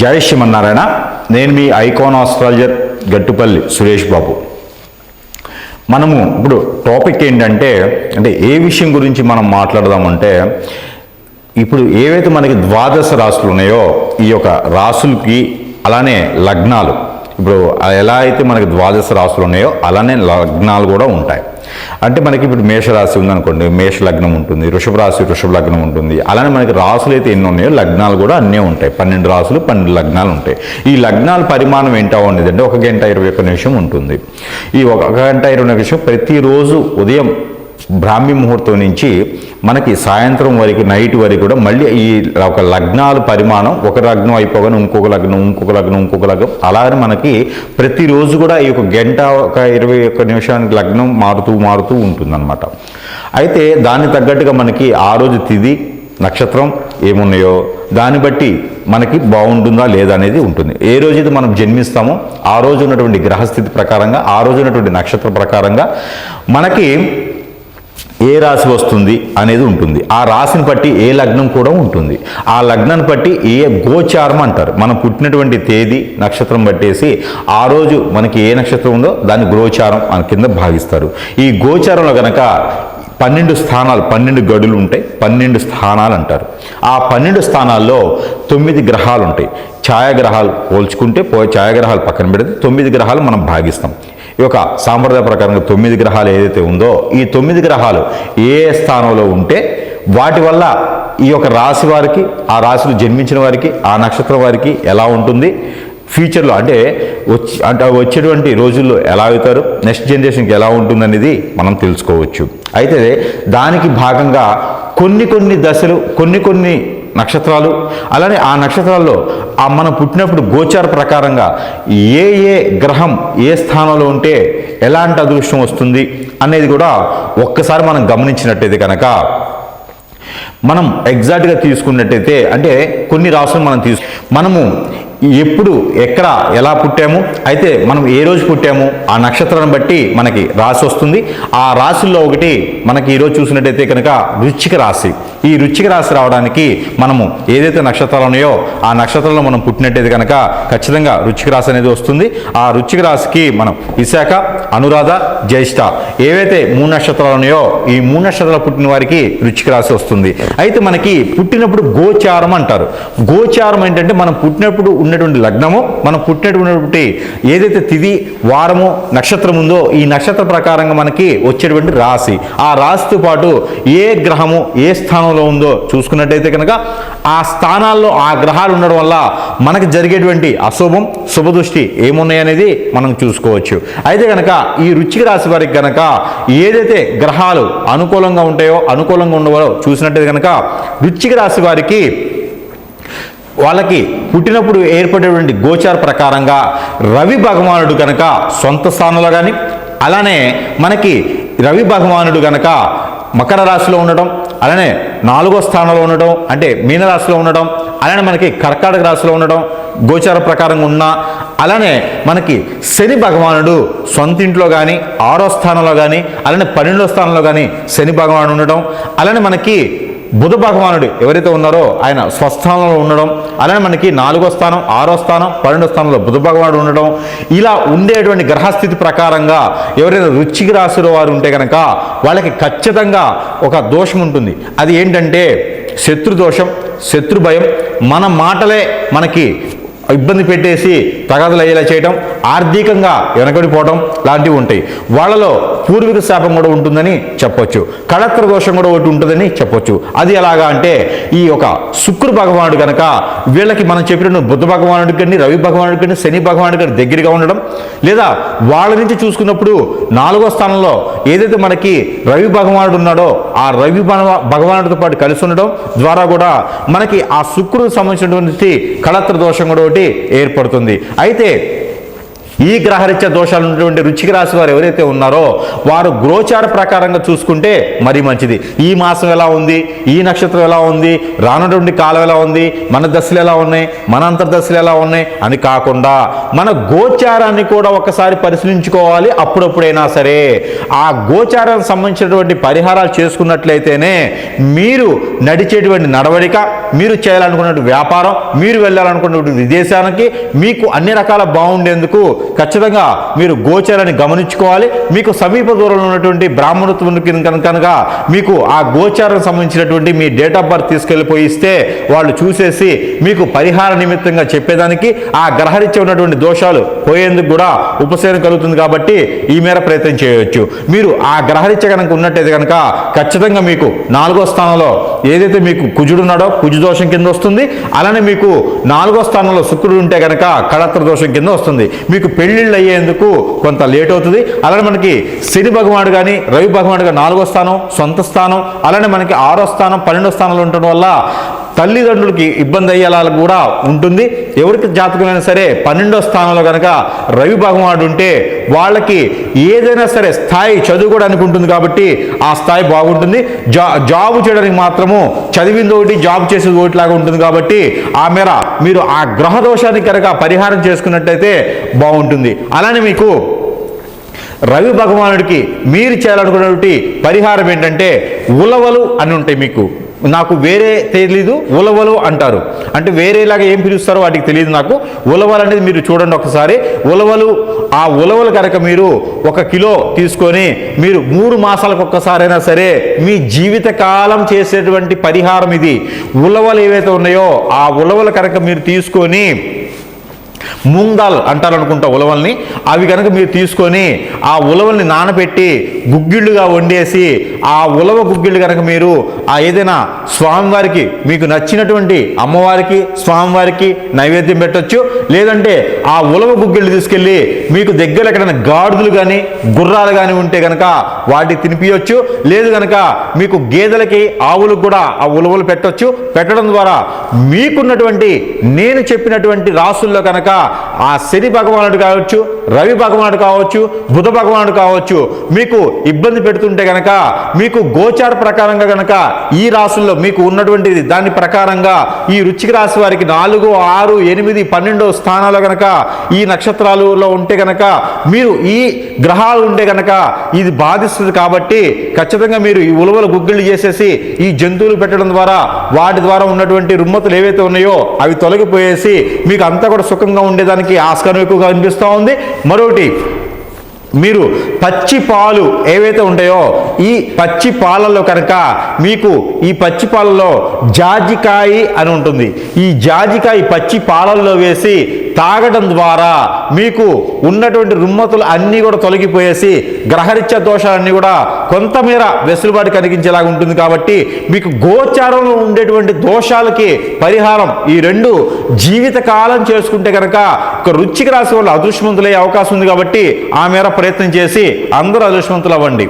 జై శ్రీమన్నారాయణ. నేను మీ ఐకాన్ ఆస్ట్రాలజర్ గట్టుపల్లి సురేష్ బాబు. మనము ఇప్పుడు టాపిక్ ఏంటంటే అంటే ఏ విషయం గురించి మనం మాట్లాడదామంటే ఇప్పుడు ఏవైతే మనకి ద్వాదశ రాశులు ఉన్నాయో ఈ యొక్క రాసులకి అలానే లగ్నాలు. ఇప్పుడు ఎలా అయితే మనకి ద్వాదశ రాసులు ఉన్నాయో అలానే లగ్నాలు కూడా ఉంటాయి. అంటే మనకి ఇప్పుడు మేషరాశి ఉందనుకోండి మేష లగ్నం ఉంటుంది వృషభ రాశి వృషభ లగ్నం ఉంటుంది. అలానే మనకి రాసులు అయితే ఎన్ని ఉన్నాయో లగ్నాలు కూడా అన్నీ ఉంటాయి. పన్నెండు రాసులు పన్నెండు లగ్నాలు ఉంటాయి. ఈ లగ్నాల పరిమాణం ఏంటో ఉండేది అంటే ఒక గంట ఇరవై ఒక్క నిమిషం ఉంటుంది. ఈ ఒక గంట ఇరవై నిమిషం ప్రతిరోజు ఉదయం బ్రాహ్మీ ముహూర్తం నుంచి మనకి సాయంత్రం వరకు నైట్ వరకు కూడా మళ్ళీ ఈ ఒక లగ్నాల పరిమాణం ఒక లగ్నం అయిపోగానే ఇంకొక లగ్నం ఇంకొక లగ్నం ఇంకొక లగ్నం. అలాగే మనకి ప్రతిరోజు కూడా ఈ ఒక గంట ఒక ఇరవై ఒక్క నిమిషానికి లగ్నం మారుతూ మారుతూ ఉంటుందన్నమాట. అయితే దానికి తగ్గట్టుగా మనకి ఆ రోజు తిది నక్షత్రం ఏమున్నాయో దాన్ని బట్టి మనకి బాగుంటుందా లేదా అనేది ఉంటుంది. ఏ రోజైతే మనం జన్మిస్తామో ఆ రోజు ఉన్నటువంటి గ్రహస్థితి ప్రకారంగా ఆ రోజు ఉన్నటువంటి నక్షత్ర ప్రకారంగా మనకి ఏ రాశి వస్తుంది అనేది ఉంటుంది. ఆ రాశిని బట్టి ఏ లగ్నం కూడా ఉంటుంది. ఆ లగ్నాన్ని బట్టి ఏ గోచారం అంటారు. మనం పుట్టినటువంటి తేదీ నక్షత్రం బట్టేసి ఆ రోజు మనకి ఏ నక్షత్రం ఉందో దాన్ని గోచారం అని కింద భావిస్తారు ఈ గోచారంలో కనుక పన్నెండు స్థానాలు పన్నెండు గడులు ఉంటాయి. పన్నెండు స్థానాలు అంటారు. ఆ పన్నెండు స్థానాల్లో తొమ్మిది గ్రహాలు ఉంటాయి. ఛాయాగ్రహాలు పోల్చుకుంటే పో ఛాయాగ్రహాలు పక్కన పెడితే తొమ్మిది గ్రహాలు మనం భాగిస్తాం. ఈ యొక్క సాంప్రదాయ ప్రకారంగా తొమ్మిది గ్రహాలు ఏదైతే ఉందో ఈ తొమ్మిది గ్రహాలు ఏ స్థానంలో ఉంటే వాటి వల్ల ఈ యొక్క రాశి వారికి ఆ రాశిలో జన్మించిన వారికి ఆ నక్షత్రం వారికి ఎలా ఉంటుంది? ఫ్యూచర్లో అంటే వచ్చి అంటే వచ్చేటువంటి రోజుల్లో ఎలా అవుతారు? నెక్స్ట్ జనరేషన్కి ఎలా ఉంటుందనేది మనం తెలుసుకోవచ్చు. అయితే దానికి భాగంగా కొన్ని కొన్ని దశలు కొన్ని కొన్ని నక్షత్రాలు. అలానే ఆ నక్షత్రాల్లో ఆ మనం పుట్టినప్పుడు గోచార ప్రకారంగా ఏ ఏ గ్రహం ఏ స్థానంలో ఉంటే ఎలాంటి అదృష్టం వస్తుంది అనేది కూడా ఒక్కసారి మనం గమనించినట్టయితే కనుక మనం ఎగ్జాక్ట్గా తీసుకున్నట్టయితే అంటే కొన్ని రాసులు మనం తీసు మనము ఎప్పుడు ఎక్కడ ఎలా పుట్టాము? అయితే మనం ఏ రోజు పుట్టాము? ఆ నక్షత్రాన్ని బట్టి మనకి రాశి వస్తుంది. ఆ రాశుల్లో ఒకటి మనకి ఈరోజు చూసినట్టయితే కనుక రుచిక రాశి. ఈ రుచిక రాశి రావడానికి మనము ఏదైతే నక్షత్రాలు ఉన్నాయో ఆ నక్షత్రంలో మనం పుట్టినట్టయితే కనుక ఖచ్చితంగా రుచిక రాశి అనేది వస్తుంది. ఆ రుచిక రాశికి మనం విశాఖ అనురాధ జ్యేష్ఠ ఏవైతే మూడు నక్షత్రాలు ఉన్నాయో ఈ మూడు నక్షత్రాలు పుట్టిన వారికి రుచిక రాశి వస్తుంది. అయితే మనకి పుట్టినప్పుడు గోచారం అంటారు. గోచారం ఏంటంటే మనం పుట్టినప్పుడు ఉన్నటువంటి లగ్నము మనం పుట్టినటువంటి ఏదైతే తిది వారము నక్షత్రం ఉందో ఈ నక్షత్ర ప్రకారంగా మనకి వచ్చేటువంటి రాశి. ఆ రాశితో పాటు ఏ గ్రహము ఏ స్థానంలో ఉందో చూసుకున్నట్టయితే కనుక ఆ స్థానాల్లో ఆ గ్రహాలు ఉండడం వల్ల మనకు జరిగేటువంటి అశుభం శుభదృష్టి ఏమున్నాయనేది మనం చూసుకోవచ్చు. అయితే కనుక ఈ రుచిక రాశి వారికి కనుక ఏదైతే గ్రహాలు అనుకూలంగా ఉంటాయో అనుకూలంగా ఉండవో చూసినట్టయితే కనుక రుచిక రాశి వారికి వాళ్ళకి పుట్టినప్పుడు ఏర్పడేటువంటి గోచార ప్రకారంగా రవి భగవానుడు కనుక సొంత స్థానంలో కానీ అలానే మనకి రవి భగవానుడు కనుక మకర రాశిలో ఉండటం అలానే నాలుగో స్థానంలో ఉండటం అంటే మీనరాశిలో ఉండటం అలానే మనకి కర్కాటక రాశిలో ఉండటం గోచార ప్రకారంగా ఉన్న అలానే మనకి శని భగవానుడు సొంత ఇంట్లో కానీ ఆరో స్థానంలో కానీ అలానే పన్నెండో స్థానంలో కానీ శని భగవానుడు ఉండడం అలానే మనకి బుధ భగవానుడు ఎవరైతే ఉన్నారో ఆయన స్వస్థానంలో ఉండడం అలానే మనకి నాలుగో స్థానం ఆరో స్థానం పన్నెండో స్థానంలో బుధ భగవానుడు ఉండడం ఇలా ఉండేటువంటి గ్రహస్థితి ప్రకారంగా ఎవరైనా రుచికి రాశిలో వారు ఉంటే కనుక వాళ్ళకి ఖచ్చితంగా ఒక దోషం ఉంటుంది. అది ఏంటంటే శత్రు దోషం శత్రు భయం మన మాటలే మనకి ఇబ్బంది పెట్టేసి తగాదులు అయ్యేలా చేయటం ఆర్థికంగా వెనకడిపోవడం లాంటివి ఉంటాయి. వాళ్ళలో పూర్వీక శాపం కూడా ఉంటుందని చెప్పొచ్చు. కళత్ర దోషం కూడా ఒకటి ఉంటుందని చెప్పొచ్చు. అది ఎలాగా అంటే ఈ యొక్క శుక్ర భగవానుడు కనుక వీళ్ళకి మనం చెప్పిన బుద్ధ భగవానుడి కానీ రవి భగవానుడి కానీ శని భగవానుడి కానీ దగ్గరగా ఉండడం లేదా వాళ్ళ నుంచి చూసుకున్నప్పుడు నాలుగో స్థానంలో ఏదైతే మనకి రవి భగవానుడు ఉన్నాడో ఆ రవి భగవా- భగవానుడితో పాటు కలిసి ఉండడం ద్వారా కూడా మనకి ఆ శుక్రుడికి సంబంధించినటువంటి కళత్ర దోషం కూడా ఒకటి ఏర్పడుతుంది. అయితే ఈ గ్రహరీత్య దోషాలు ఉన్నటువంటి రుచికి రాశి వారు ఎవరైతే ఉన్నారో వారు గ్రోచార ప్రకారంగా చూసుకుంటే మరీ మంచిది. ఈ మాసం ఎలా ఉంది? ఈ నక్షత్రం ఎలా ఉంది? రానటువంటి కాలం ఎలా ఉంది? మన దశలు ఎలా ఉన్నాయి? మన అంతర్దశలు ఎలా ఉన్నాయి? అని కాకుండా మన గోచారాన్ని కూడా ఒకసారి పరిశీలించుకోవాలి. అప్పుడప్పుడైనా సరే ఆ గోచారానికి సంబంధించినటువంటి పరిహారాలు చేసుకున్నట్లయితేనే మీరు నడిచేటువంటి నడవడిక మీరు చేయాలనుకున్నటువంటి వ్యాపారం మీరు వెళ్ళాలనుకున్నటువంటి విదేశానికి మీకు అన్ని రకాల బాగుండేందుకు ఖచ్చితంగా మీరు గోచరాన్ని గమనించుకోవాలి. మీకు సమీప దూరంలో ఉన్నటువంటి బ్రాహ్మణత్వం కనుక మీకు ఆ గోచారం సంబంధించినటువంటి మీ డేట్ ఆఫ్ బర్త్ తీసుకెళ్ళిపోయి ఇస్తే వాళ్ళు చూసేసి మీకు పరిహార నిమిత్తంగా చెప్పేదానికి ఆ గ్రహరీత్య ఉన్నటువంటి దోషాలు పోయేందుకు కూడా ఉపశమనం కలుగుతుంది కాబట్టి ఈ మేర ప్రయత్నం చేయవచ్చు మీరు ఆ గ్రహరీత్య కనుక ఉన్నట్టయితే కనుక ఖచ్చితంగా మీకు నాలుగో స్థానంలో ఏదైతే మీకు కుజుడు ఉన్నాడో కుజు దోషం కింద వస్తుంది. అలానే మీకు నాలుగో స్థానంలో శుక్రుడు ఉంటే కనుక కళత్ర దోషం కింద వస్తుంది. మీకు పెళ్ళిళ్ళు అయ్యేందుకు కొంత లేట్ అవుతుంది. అలానే మనకి శని భగవానుడు కానీ రవి భగవానుడు కానీ నాలుగో స్థానం సొంత స్థానం అలానే మనకి ఆరో స్థానం పన్నెండో స్థానంలో ఉండటం వల్ల తల్లిదండ్రులకి ఇబ్బంది అయ్యేలా కూడా ఉంటుంది. ఎవరికి జాతకమైనా సరే పన్నెండో స్థానంలో కనుక రవి భగవానుడు ఉంటే వాళ్ళకి ఏదైనా సరే స్థాయి చదువుకోవడానికి ఉంటుంది కాబట్టి ఆ స్థాయి బాగుంటుంది. జా జాబ్ చేయడానికి మాత్రము చదివింది ఒకటి జాబ్ చేసేది ఒకటి లాగా ఉంటుంది కాబట్టి ఆ మేర మీరు ఆ గ్రహ దోషానికి కనుక పరిహారం చేసుకున్నట్టయితే బాగుంటుంది. అలానే మీకు రవి భగవానుడికి మీరు చేయాలనుకున్నటువంటి పరిహారం ఏంటంటే ఉలవలు అని ఉంటాయి మీకు. నాకు వేరే తెలీదు ఉలవలు అంటారు. అంటే వేరేలాగా ఏం పిలుస్తారో వాటికి తెలియదు నాకు. ఉలవలు అనేది మీరు చూడండి ఒకసారి. ఉలవలు ఆ ఉలవలు కనుక మీరు ఒక కిలో తీసుకొని మీరు మూడు మాసాలకు ఒక్కసారైనా సరే మీ జీవితకాలం చేసేటువంటి పరిహారం ఇది. ఉలవలు ఏవైతే ఉన్నాయో ఆ ఉలవలు కనుక మీరు తీసుకొని మూంగ్ అంటారు అనుకుంటా ఉలవల్ని. అవి కనుక మీరు తీసుకొని ఆ ఉలవల్ని నానబెట్టి గుగ్గిళ్ళుగా వండేసి ఆ ఉలవ గుగ్గిళ్ళు కనుక మీరు ఆ ఏదైనా స్వామివారికి మీకు నచ్చినటువంటి అమ్మవారికి స్వామివారికి నైవేద్యం పెట్టొచ్చు. లేదంటే ఆ ఉలవ గుగ్గిళ్ళు తీసుకెళ్ళి మీకు దగ్గర ఎక్కడైనా గాడుదలు కానీ గుర్రాలు కానీ ఉంటే కనుక వాటి తినిపించవచ్చు లేదు కనుక మీకు గేదెలకి ఆవులకు కూడా ఆ ఉలవలు పెట్టొచ్చు. పెట్టడం ద్వారా మీకున్నటువంటి నేను చెప్పినటువంటి రాసుల్లో కనుక ఆ శని భగవానుడు కావచ్చు రవి భగవానుడు కావచ్చు బుధ భగవానుడు కావచ్చు మీకు ఇబ్బంది పెడుతుంటే గనక మీకు గోచార ప్రకారంగా గనక ఈ రాసుల్లో మీకు ఉన్నటువంటిది దాని ప్రకారంగా ఈ రుచిక రాశి వారికి నాలుగు ఆరు ఎనిమిది పన్నెండో స్థానాలు గనక ఈ నక్షత్రాలలో ఉంటే గనక మీరు ఈ గ్రహాలు ఉంటే గనక ఇది బాధిస్తుంది కాబట్టి ఖచ్చితంగా మీరు ఈ ఉలవలు గుగ్గిళ్ళు చేసేసి ఈ జంతువులు పెట్టడం ద్వారా వాటి ద్వారా ఉన్నటువంటి రుమ్మతులు ఏవైతే ఉన్నాయో అవి తొలగిపోయేసి మీకు అంతా కూడా సుఖంగా ఉండేదానికి ఆస్కారం ఎక్కువగా అనిపిస్తూ ఉంది. మరొకటి మీరు పచ్చి పాలు ఏవైతే ఉంటాయో ఈ పచ్చి పాలలో కనుక మీకు ఈ పచ్చి పాలలో జాజికాయ అని ఉంటుంది. ఈ జాజికాయ పచ్చి పాలల్లో వేసి తాగడం ద్వారా మీకు ఉన్నటువంటి రుమ్మతులు అన్నీ కూడా తొలగిపోయేసి గ్రహరిత్య దోషాలన్నీ కూడా కొంతమేర వెసులుబాటు కలిగించేలాగా ఉంటుంది కాబట్టి మీకు గోచారంలో ఉండేటువంటి దోషాలకి పరిహారం ఈ రెండు జీవితకాలం చేసుకుంటే కనుక ఒక రుచికి రాసి వాళ్ళు అదృష్టవంతులయ్యే అవకాశం ఉంది కాబట్టి ఆ మేర ప్రయత్నం చేసి అందరూ అదృష్టవంతులు అవ్వండి.